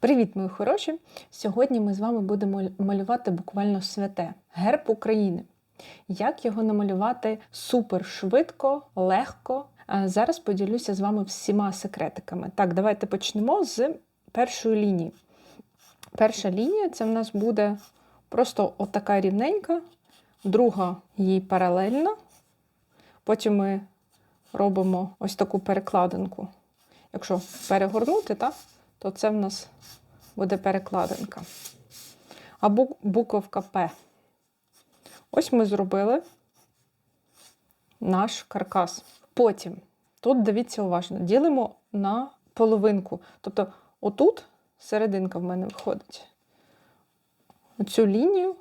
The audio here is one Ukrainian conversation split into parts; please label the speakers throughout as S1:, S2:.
S1: Привіт, мої хороші! Сьогодні ми з вами будемо малювати буквально святе герб України. Як його намалювати супер швидко, легко. Зараз поділюся з вами всіма секретиками. Так, давайте почнемо з першої лінії. Перша лінія це в нас буде просто отака рівненька, друга їй паралельна. Потім ми робимо ось таку перекладинку. Якщо перегорнути, так? То це в нас буде перекладинка. Або буковка П. Ось ми зробили наш каркас. Потім, тут дивіться уважно, ділимо на половинку. Тобто, отут серединка в мене виходить. Оцю лінію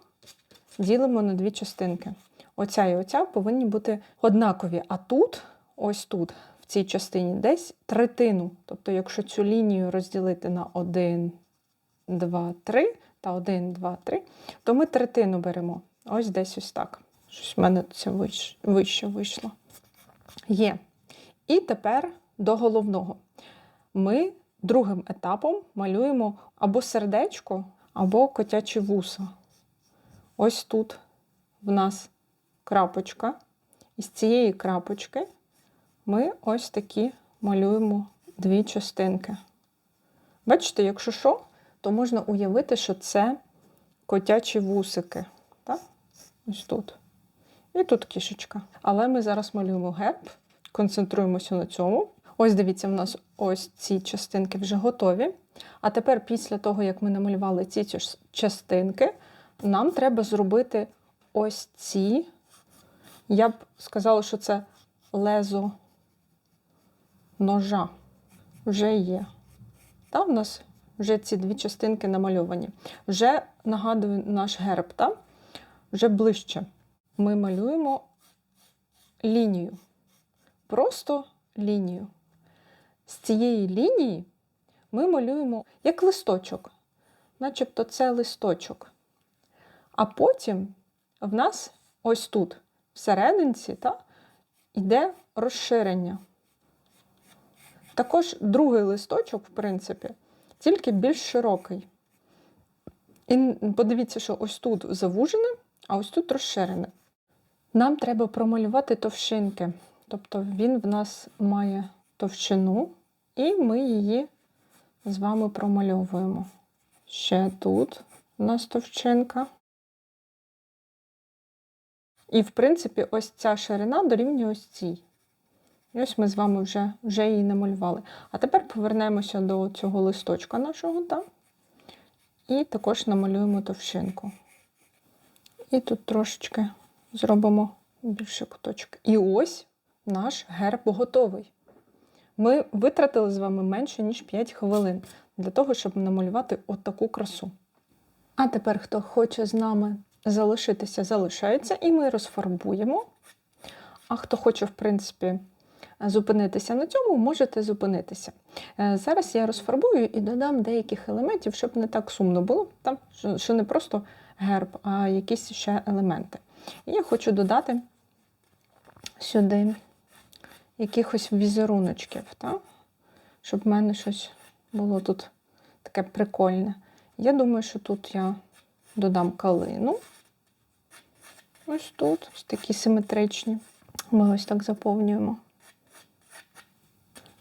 S1: ділимо на дві частинки. Оця і оця повинні бути однакові. А тут, ось тут, в цій частині десь третину. Тобто, якщо цю лінію розділити на 1, 2, 3 та 1, 2, 3, то ми третину беремо. Ось десь ось так. Щось в мене це вище, вийшло. Є. І тепер до головного. Ми другим етапом малюємо або сердечко, або котячі вуса. Ось тут в нас крапочка. І з цієї крапочки ми ось такі малюємо дві частинки. Бачите, якщо що, то можна уявити, що це котячі вусики. Так? Ось тут. І тут кішечка. Але ми зараз малюємо герб, концентруємося на цьому. Ось дивіться, в нас ось ці частинки вже готові. А тепер, після того, як ми намалювали ці частинки, нам треба зробити ось ці. Я б сказала, що це лезо ножа вже є. Та в нас вже ці дві частинки намальовані. Вже нагадую наш герб, та? вже ближче. Ми малюємо лінію. Просто лінію. З цієї лінії ми малюємо як листочок, начебто це листочок. А потім в нас ось тут, всерединці, та, йде розширення. Також другий листочок, в принципі, тільки більш широкий. І подивіться, що ось тут завужене, а ось тут розширене. Нам треба промалювати товщинки. Тобто він в нас має товщину, і ми її з вами промальовуємо. Ще тут у нас товщинка. І, в принципі, ось ця ширина дорівнює ось цій. І ось ми з вами вже вже її намалювали. А тепер повернемося до цього листочка нашого, так? і також намалюємо товщинку. І тут трошечки зробимо більше куточок. І ось наш герб готовий. Ми витратили з вами менше, ніж 5 хвилин для того, щоб намалювати отаку красу. А тепер, хто хоче з нами залишитися, залишається, і ми розфарбуємо. А хто хоче, в принципі, зупинитися на цьому, можете зупинитися. Е, зараз я розфарбую і додам деяких елементів, щоб не так сумно було, там, що не просто герб, а якісь ще елементи. І я хочу додати сюди якихось візеруночків, так? щоб в мене щось було тут таке прикольне. Я думаю, що тут я додам калину. Ось тут, ось такі симетричні. Ми ось так заповнюємо.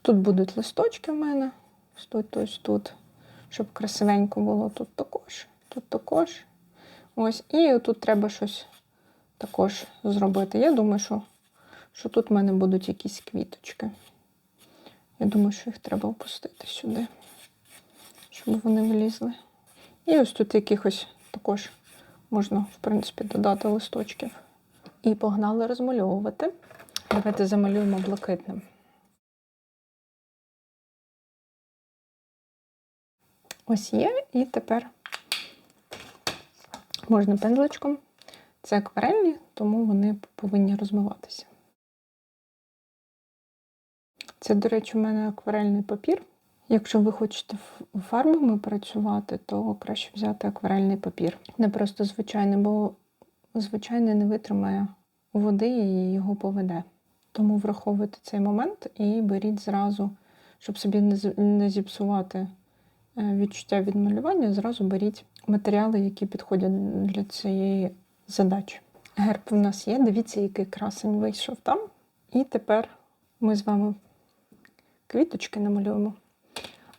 S1: Тут будуть листочки в мене. Ось тут, ось тут, щоб красивенько було тут також, тут також. Ось, І тут треба щось також зробити. Я думаю, що що тут в мене будуть якісь квіточки. Я думаю, що їх треба опустити сюди, щоб вони влізли. І ось тут якихось також можна, в принципі, додати листочків. І погнали розмальовувати. Давайте замалюємо блакитним. Ось є, і тепер можна пензличком. Це акварельні, тому вони повинні розмиватися. Це, до речі, у мене акварельний папір. Якщо ви хочете фарбами працювати, то краще взяти акварельний папір. Не просто звичайний, бо звичайний не витримає води і його поведе. Тому враховуйте цей момент і беріть зразу, щоб собі не зіпсувати відчуття від малювання, зразу беріть матеріали, які підходять для цієї задачі. Герб у нас є. Дивіться, який красень вийшов там. І тепер ми з вами квіточки намалюємо.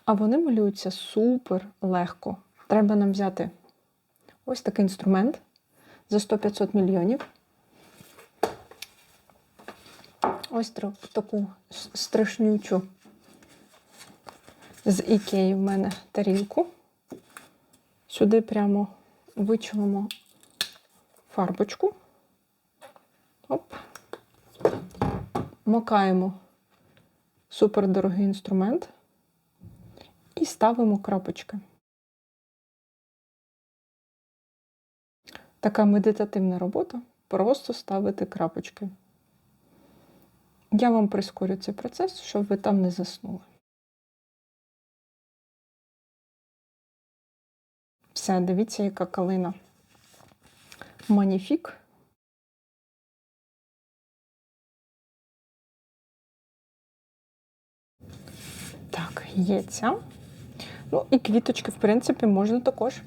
S1: А вони малюються супер легко. Треба нам взяти ось такий інструмент за 100-500 мільйонів. Ось таку страшнючу з Ікеї в мене тарілку. Сюди прямо вичавимо фарбочку. Оп. Макаємо супердорогий інструмент і ставимо крапочки. Така медитативна робота. Просто ставити крапочки. Я вам прискорю цей процес, щоб ви там не заснули. Все, дивіться, яка калина. Маніфік. Так, є ця. Ну і квіточки, в принципі, можна також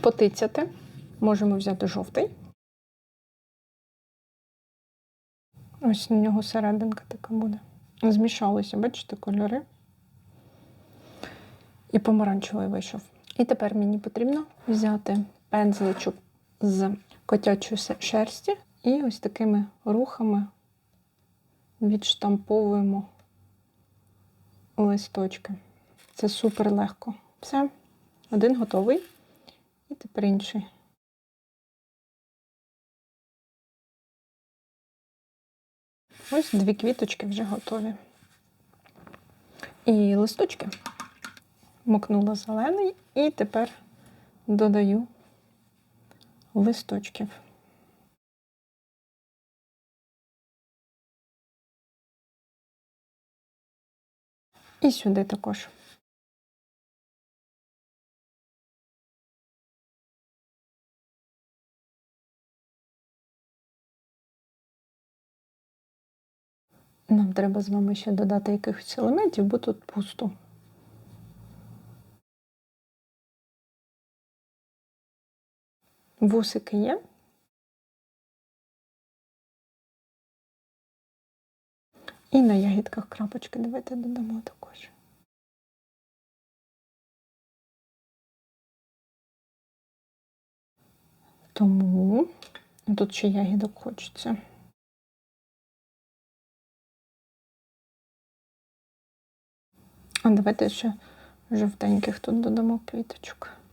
S1: потицяти. Можемо взяти жовтий. Ось на нього серединка така буде. Змішалися, бачите, кольори. І помаранчевий вийшов. І тепер мені потрібно взяти пензличок з котячої шерсті і ось такими рухами відштамповуємо листочки. Це супер легко. Все, один готовий. І тепер інший. Ось дві квіточки вже готові. І листочки. Мокнула зелений, і тепер додаю листочків. І сюди також. Нам треба з вами ще додати якихось елементів, бо тут пусто. Вусики є. І на ягідках крапочки давайте додамо також. Тому тут ще ягідок хочеться. А давайте ще жовтеньких тут додамо квіточок.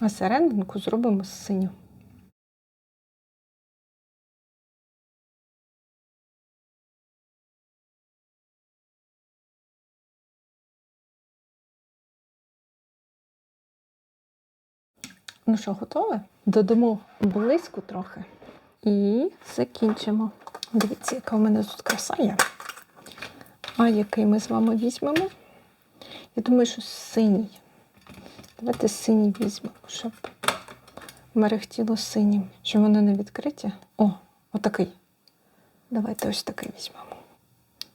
S1: А серединку зробимо з синю. Ну що, готове? Додамо блиску трохи і закінчимо. Дивіться, яка в мене тут краса є. А який ми з вами візьмемо? Я думаю, що синій. Давайте синій візьмемо, щоб мерехтіло синім. Щоб вони не відкриті. О, отакий. Давайте ось такий візьмемо.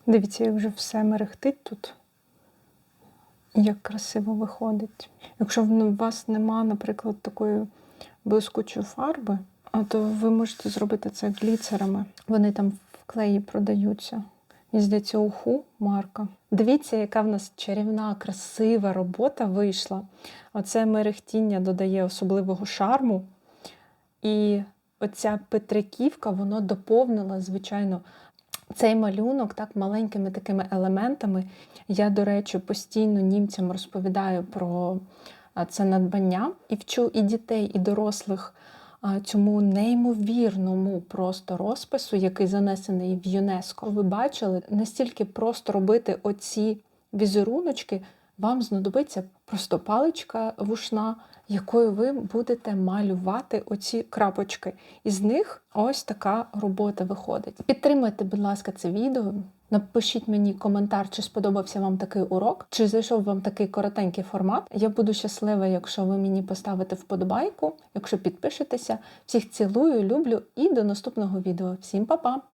S1: Дивіться, як вже все мерехтить тут. Як красиво виходить. Якщо в вас нема, наприклад, такої блискучої фарби, то ви можете зробити це гліцерами. Вони там в клеї продаються. І здається, уху марка. Дивіться, яка в нас чарівна, красива робота вийшла. Оце мерехтіння додає особливого шарму. І оця петриківка, воно доповнила, звичайно, цей малюнок так маленькими такими елементами. Я, до речі, постійно німцям розповідаю про це надбання і вчу і дітей, і дорослих цьому неймовірному просто розпису, який занесений в ЮНЕСКО. Ви бачили, настільки просто робити оці візеруночки, вам знадобиться просто паличка вушна, якою ви будете малювати оці крапочки. І з них ось така робота виходить. Підтримайте, будь ласка, це відео. Напишіть мені коментар, чи сподобався вам такий урок, чи зайшов вам такий коротенький формат. Я буду щаслива, якщо ви мені поставите вподобайку, якщо підпишетеся. Всіх цілую, люблю і до наступного відео. Всім па-па!